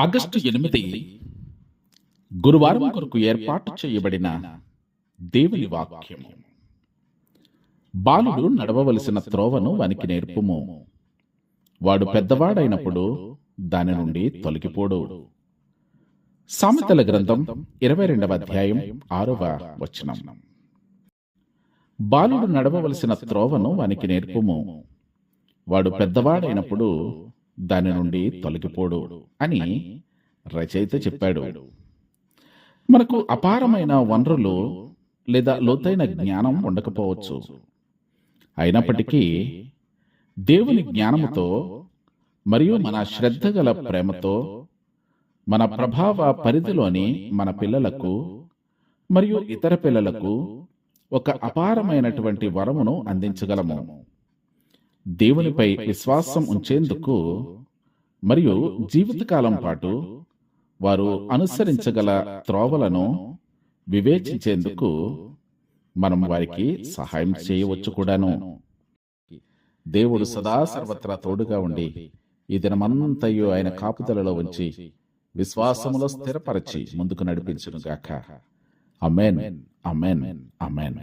August ఎనిమిది గురువారం కొరకు ఏర్పాటు చేయబడిన దేవుని వాక్యము. బాలుడు నడవవలసిన త్రోవను వానికి నేర్పుము. వాడు పెద్దవాడైనప్పుడు దాని నుండి తొలగిపోడు. సామెతల గ్రంథం ఇరవై రెండవ అధ్యాయం ఆరవ వచనం. బాలుడు నడవవలసిన త్రోవను వానికి నేర్పుము. వాడు పెద్దవాడైనప్పుడు దాని నుండి తొలగిపోడు అని రచయిత చెప్పాడు. మనకు అపారమైన వనరులు లేదా లోతైన జ్ఞానం ఉండకపోవచ్చు. అయినప్పటికీ దేవుని జ్ఞానముతో మరియు మన శ్రద్ధ గల ప్రేమతో మన ప్రభావ పరిధిలోని మన పిల్లలకు మరియు ఇతర పిల్లలకు ఒక అపారమైనటువంటి వరమును అందించగలము. దేవునిపై విశ్వాసం ఉంచేందుకు మరియు జీవితకాలం పాటు వారు అనుసరించగల త్రోవలను వివేచించేందుకు మనం వారికి సహాయం చేయవచ్చు కూడాను. దేవుడు సదా సర్వత్రా తోడుగా ఉండి ఈ దినమంతయు ఆయన కాపుదలలో ఉంచి విశ్వాసములో స్థిరపరచి ముందుకు నడిపించునుగాక. Amen amen amen